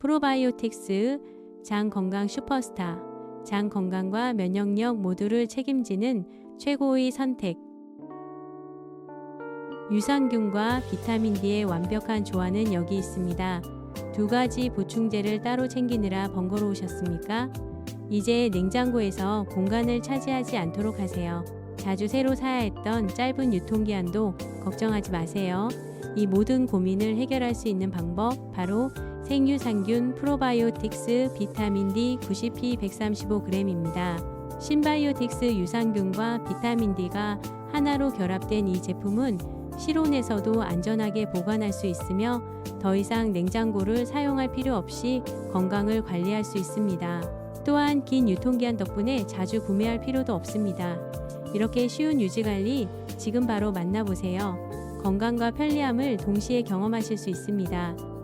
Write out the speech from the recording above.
프로바이오틱스 장 건강 슈퍼스타 장 건강과 면역력 모두를 책임지는 최고의 선택 유산균과 비타민 D의 완벽한 조화는 여기 있습니다. 두 가지 보충제를 따로 챙기느라 번거로우셨습니까? 이제 냉장고에서 공간을 차지하지 않도록 하세요. 자주 새로 사야 했던 짧은 유통기한도 걱정하지 마세요. 이 모든 고민을 해결할 수 있는 방법 바로 생유산균 프로바이오틱스 비타민 D 90P 135g입니다. 신바이오틱스 유산균과 비타민 D가 하나로 결합된 이 제품은 실온에서도 안전하게 보관할 수 있으며 더 이상 냉장고를 사용할 필요 없이 건강을 관리할 수 있습니다. 또한 긴 유통기한 덕분에 자주 구매할 필요도 없습니다. 이렇게 쉬운 유지 관리 지금 바로 만나보세요. 건강과 편리함을 동시에 경험하실 수 있습니다.